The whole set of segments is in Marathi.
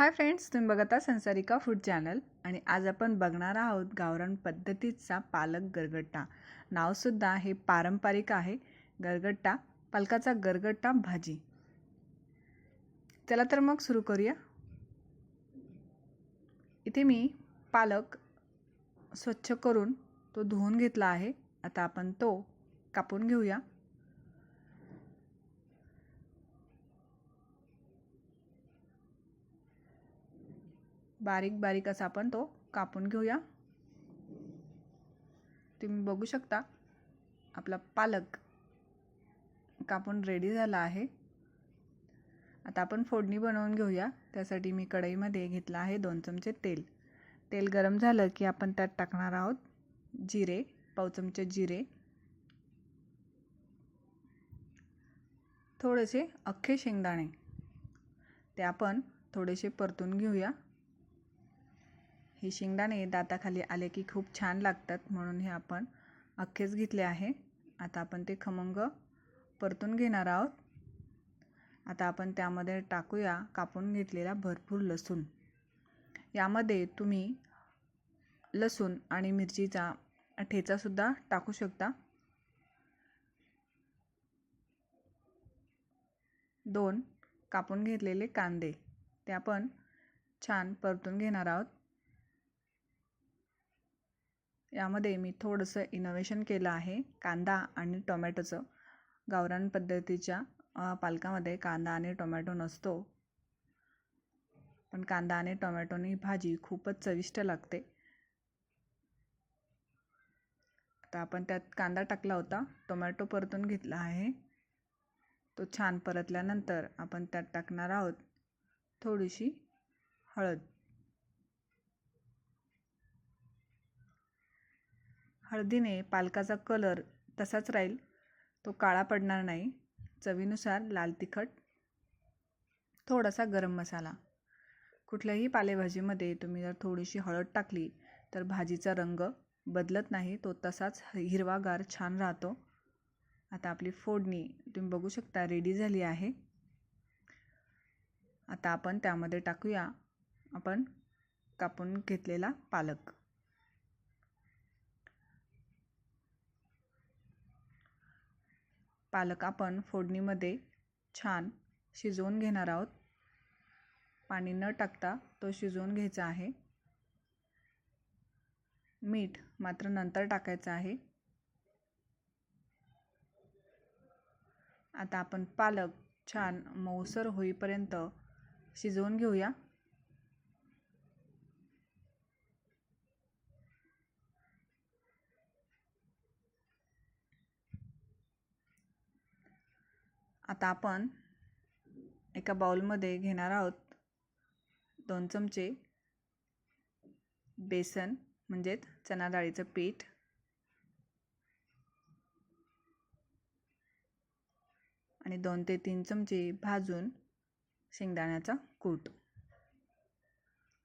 हाय फ्रेंड्स तुम्ही बघता संसारिका फूड चॅनल आणि आज आपण बघणार आहोत गावरान पद्धतीचा पालक गरगट्टा. नावसुद्धा हे पारंपरिक आहे गरगट्टा पालकाचा गरगट्टा भाजी. चला तर मग सुरू करूया. इथे मी पालक स्वच्छ करून तो धुवून घेतला आहे. आता आपण तो कापून घेऊया. बारीक बारीक असा आपण तो कापून घेऊया. तुम्ही बघू शकता आपला पालक कापून रेडी झाला आहे. आता आपण फोडणी बनवून घेऊया. त्यासाठी मी कढईमध्ये घेतला आहे दोन चमचे तेल. तेल गरम झालं की आपण त्यात टाकणार आहोत जिरे पाव चमचे जिरे. थोडेसे अख्खे शेंगदाणे. ते आपण थोडेसे परतून घेऊया. हे शेंगदाणे दाताखाली आले की खूप छान लागतात म्हणून हे आपण अख्खेच घेतले आहे. आता आपण ते खमंग परतून घेणार आहोत. आता आपण त्यामध्ये टाकूया कापून घेतलेला भरपूर लसूण. यामध्ये तुम्ही लसूण आणि मिरचीचा ठेचासुद्धा टाकू शकता. दोन कापून घेतलेले कांदे. ते आपण छान परतून घेणार आहोत. यामध्ये मी थोडंसं इनोव्हेशन केलं आहे. कांदा आणि टोमॅटोचं. गावरान पद्धतीच्या पालकामध्ये कांदा आणि टोमॅटो नसतो. पण कांदा आणि टोमॅटोनी भाजी खूपच चविष्ट लागते. आता आपण त्यात कांदा टाकला होता. टोमॅटो परतून घेतला आहे. तो छान परतल्यानंतर आपण त्यात टाकणार आहोत थोडीशी हळद. हळदीने पालकाचा कलर तसाच राहील. तो काळा पडणार नाही. चवीनुसार लाल तिखट थोडासा गरम मसाला. कुठल्याही पालेभाजीमध्ये तुम्ही जर थोडीशी हळद टाकली तर भाजीचा रंग बदलत नाही. तो तसाच हिरवागार छान राहतो. आता आपली फोडणी तुम्ही बघू शकता रेडी झाली आहे. आता आपण त्यामध्ये टाकूया. आपण कापून घेतलेला पालक. पालक आपण फोडणीमध्ये छान शिजवून घेणार आहोत. पाणी न टाकता तो शिजवून घ्यायचा आहे. मीठ मात्र नंतर टाकायचं आहे. आता आपण पालक छान मऊसर होईपर्यंत शिजवून घेऊया. आता आपण एका बाउलमध्ये घेणार आहोत दोन चमचे बेसन म्हणजेच चना डाळीचं पीठ. आणि दोन ते तीन चमचे भाजून शेंगदाण्याचा कूट.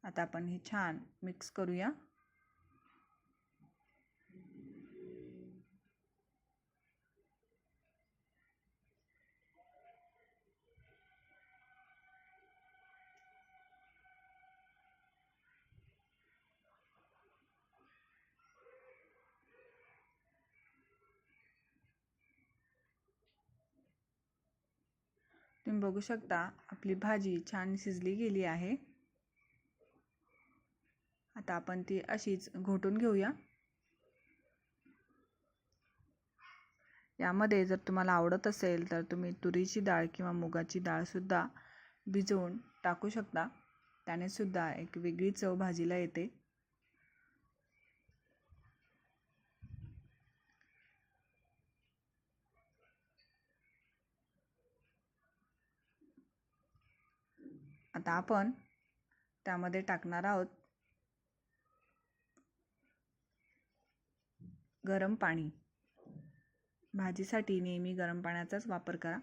आता आपण हे छान मिक्स करूया. तुम्ही बघू शकता आपली भाजी छान शिजली गेली आहे. आता आपण ती अशीच घोटून घेऊया. यामध्ये जर तुम्हाला आवडत असेल तर तुम्ही तुरीची डाळ किंवा मुगाची डाळसुद्धा भिजवून टाकू शकता. त्याने सुद्धा एक वेगळी चव भाजीला येते. आता आपण त्यामध्ये टाकणार आहोत गरम पाणी. भाजीसाठी नेहमी गरम पाण्याचाच वापर करा.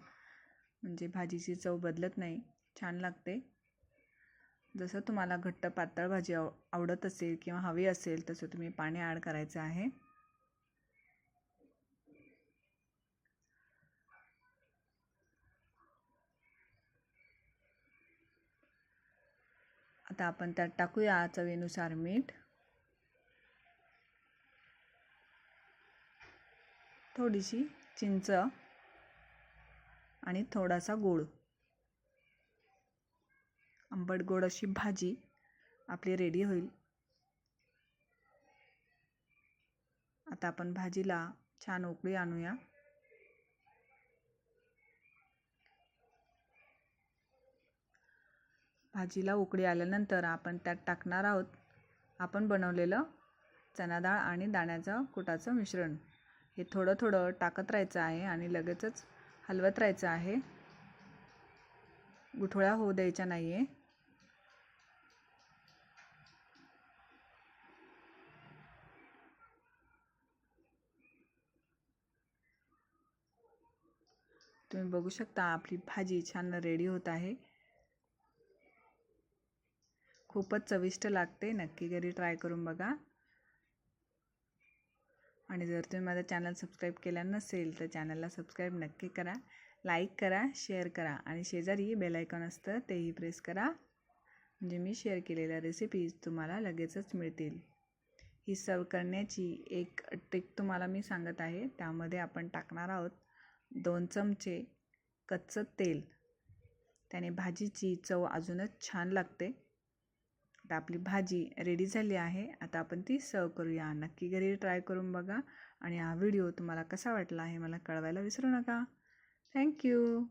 म्हणजे भाजीची चव बदलत नाही. छान लागते. जसं तुम्हाला घट्ट पातळ भाजी आव आवडत असेल किंवा हवी असेल तसं तुम्ही पाणी ॲड करायचं आहे. आता आपण त्यात टाकूया चवीनुसार मीठ. थोडीशी चिंच आणि थोडासा गोड आंबट गोड अशी भाजी आपली रेडी होईल. आता आपण भाजीला छान उकळी आणूया. भाजीला उकळी आल्यानंतर आपण त्यात टाकणार आहोत आपण बनवलेलं चना डाळ आणि दाण्याचं कुटाचं मिश्रण. हे थोडं थोडं टाकत राहायचं आहे आणि लगेचच हलवत राहायचं आहे. गुठोळ्या होऊ द्यायच्या नाही आहे तुम्ही बघू शकता आपली भाजी छान रेडी होत आहे. खूपच चविष्ट लागते. नक्की घरी ट्राय करून बघा. आणि जर तुम्ही माझा चॅनल सबस्क्राईब केला नसेल तर चॅनलला सबस्क्राईब नक्की करा. लाईक करा शेअर करा. आणि शेजारी बेलायकॉन असतं तेही प्रेस करा. म्हणजे मी शेअर केलेल्या रेसिपीज तुम्हाला लगेचच मिळतील. ही सर्व करण्याची एक ट्रिक तुम्हाला मी सांगत आहे. त्यामध्ये आपण टाकणार आहोत दोन चमचे कच्चं तेल. त्याने भाजीची चव अजूनच छान लागते. आता आपली भाजी रेडी झाली आहे. आता आपण ती सर्व करूया. नक्की घरी ट्राय करून बघा. आणि हा व्हिडिओ तुम्हाला कसा वाटला आहे मला कळवायला विसरू नका. थँक्यू